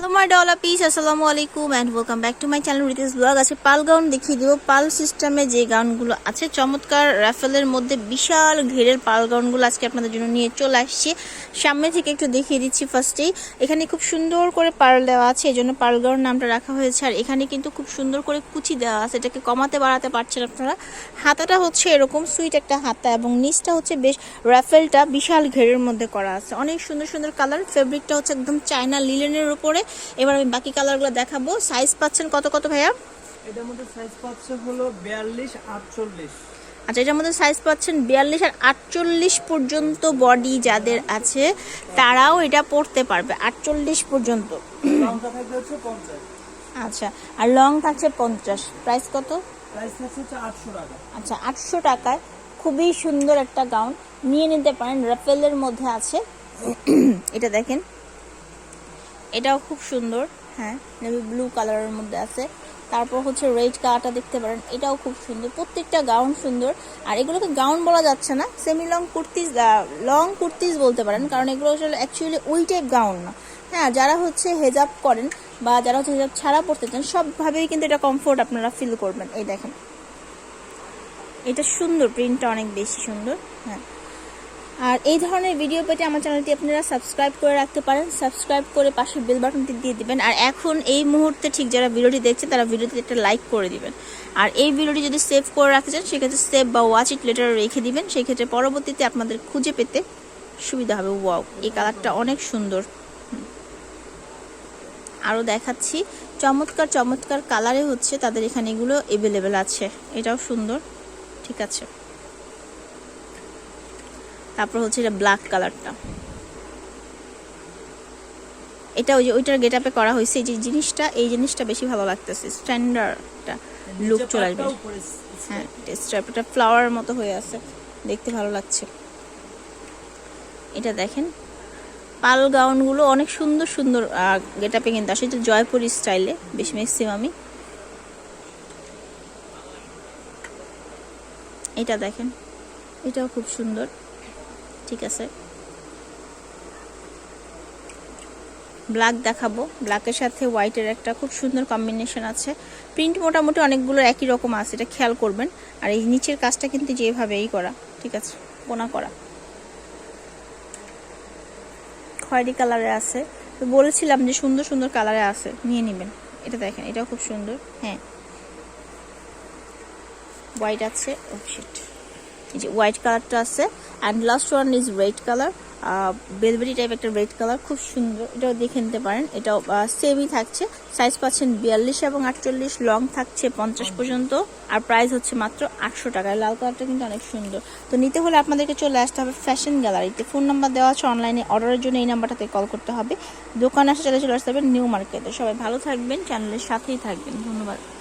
Hello, মাই ডলা পিস আসসালামু আলাইকুম and welcome back to my channel Ritesh vlog আছে পাল গাউন দেখিয়ে দিব, পাল সিস্টেমে যে গাউনগুলো আছে, চমৎকার র্যাফেলের মধ্যে বিশাল ঘেরের পাল গাউনগুলো আজকে আপনাদের জন্য নিয়ে চলে আসছি। সামনে থেকে একটু দেখিয়ে দিচ্ছি ফার্স্টেই এখানে খুব সুন্দর করে পার্ল দেওয়া আছে, এই জন্য পার্ল গাউন নামটা রাখা হয়েছে। আর এখানে কিন্তু খুব সুন্দর করে কুচি দেওয়া আছে, এটাকে কমাতে বাড়াতে পারছেন আপনারা। হাতাটা হচ্ছে এরকম সুইট একটা হাতা, এবং নিচটা হচ্ছে বেশ র্যাফেলটা বিশাল ঘেরের মধ্যে করা আছে। অনেক সুন্দর সুন্দর কালার ফেব্রিকটা হচ্ছে একদম চায়না লিলেনের উপরে। এবার আমি বাকি কালারগুলো দেখাবো। সাইজ পাচ্ছেন কত কত ভাইয়া? এটার মধ্যে সাইজ পাচ্ছে হলো বিয়াল্লিশ আটচল্লিশ। আচ্ছা এটার মধ্যে সাইজ পাচ্ছেন বিয়াল্লিশ আর আটচল্লিশ পর্যন্ত বডি যাদের আছে তারাও এটা পড়তে পারবে আটচল্লিশ পর্যন্ত। আচ্ছা আর লং থাকছে পঞ্চাশ। প্রাইস কত? আচ্ছা আটশো টাকায় খুবই সুন্দর একটা গাউন নিয়ে নিতে পারেন রাফেলের মধ্যে আছে। এটা দেখেন। এটাও খুব সুন্দর হ্যাঁ নেভি ব্লু কালারের মধ্যে আছে। তারপর হচ্ছে রেড কালারটা দেখতে পারেন, এটাও খুব সুন্দর, প্রত্যেকটা গাউন সুন্দর। আর এগুলোকে গাউন বলা যাচ্ছে না semi long kurtis long kurtis বলতে পারেন, কারণ এগুলো আসলে অ্যাকচুয়ালি ওই টাইপ গাউন না। হ্যাঁ যারা হচ্ছে হেজাব করেন বা যারা হচ্ছে হেজাব ছাড়া পড়তে চান, সবভাবেই কিন্তু এটা কমফোর্ট আপনারা ফিল করবেন। এই দেখেন, এটা সুন্দর প্রিন্টটা অনেক বেশি সুন্দর হ্যাঁ। আর এই ধরনের ভিডিও পেতে আমার চ্যানেলটি আপনারা সাবস্ক্রাইব করে রাখতে পারেন। সাবস্ক্রাইব করে পাশে বেল বাটনটি দিয়ে দিবেন। আর এখন এই মুহূর্তে ঠিক যারা ভিডিওটি দেখছে, তারা ভিডিওতে একটা লাইক করে দিবেন। আর এই ভিডিওটি যদি সেভ করে রাখতে চান, সেক্ষেত্রে সেভ বা ওয়াচ ইট লেটার রেখে দিবেন। সেই ক্ষেত্রে পরবর্তীতে আপনাদের খুঁজে পেতে সুবিধা হবে। ওয়াও এই কালারটা অনেক সুন্দর। আরও দেখাচ্ছি। চমৎকার চমৎকার কালারে হচ্ছে তাদের এখানে এগুলো এভেলেবেল আছে। এটাও সুন্দর। ঠিক আছে। তারপর হচ্ছে এটা ব্ল্যাক কালারটা এটা ওই যে ওইটার গেট আপে করা হয়েছে এই যে জিনিসটা এই জিনিসটা বেশি ভালো লাগতেছে স্ট্যান্ডার্ডটা লুক চলে আসবে। হ্যাঁ স্ট্রাইপটা ফ্লাওয়ার মতো হয়ে আছে দেখতে ভালো লাগছে। এটা দেখেন পাল গাউনগুলো অনেক সুন্দর সুন্দর গেট আপে কিন্তু আসে জয়পুরি স্টাইলে বেশি ম্যাক্সিমামই এটা দেখেন এটাও খুব সুন্দর। ঠিক আছে। ব্ল্যাক দেখাবো। ব্ল্যাকের সাথে হোয়াইটের একটা খুব সুন্দর কম্বিনেশন আছে। প্রিন্ট মোটামুটি অনেকগুলো একই রকম আছে, এটা খেয়াল করবেন। আর এই নিচের কাজটা কিন্তু যেভাবেই করা, ঠিক আছে, কোনা করা। খয়েরি কালারে আছে। তো বলেছিলাম যে সুন্দর সুন্দর কালারে আছে, নিয়ে নেবেন। এটা দেখেন, এটাও খুব সুন্দর হ্যাঁ। হোয়াইট আছে ও শিট এই যে হোয়াইট কালারটা আছে and last one is red colour বেলবেরি type একটা রেড কালার খুব সুন্দর এটাও দেখে নিতে পারেন। এটাও সেমই থাকছে সাইজ পাচ্ছেন বিয়াল্লিশ এবং আটচল্লিশ লং থাকছে পঞ্চাশ পর্যন্ত আর প্রাইস হচ্ছে মাত্র আটশো টাকায়। লাল কালারটা কিন্তু অনেক সুন্দর। তো নিতে হলে আপনাদেরকে চলে আসতে হবে ফ্যাশন গ্যালারিতে ফোন নাম্বার দেওয়া আছে অনলাইনে অর্ডারের জন্য এই নাম্বারটাতে কল করতে হবে। দোকানে আসা চলে চলে আসতে হবে নিউ মার্কেটে সবাই ভালো থাকবেন চ্যানেলের সাথেই থাকবেন। ধন্যবাদ।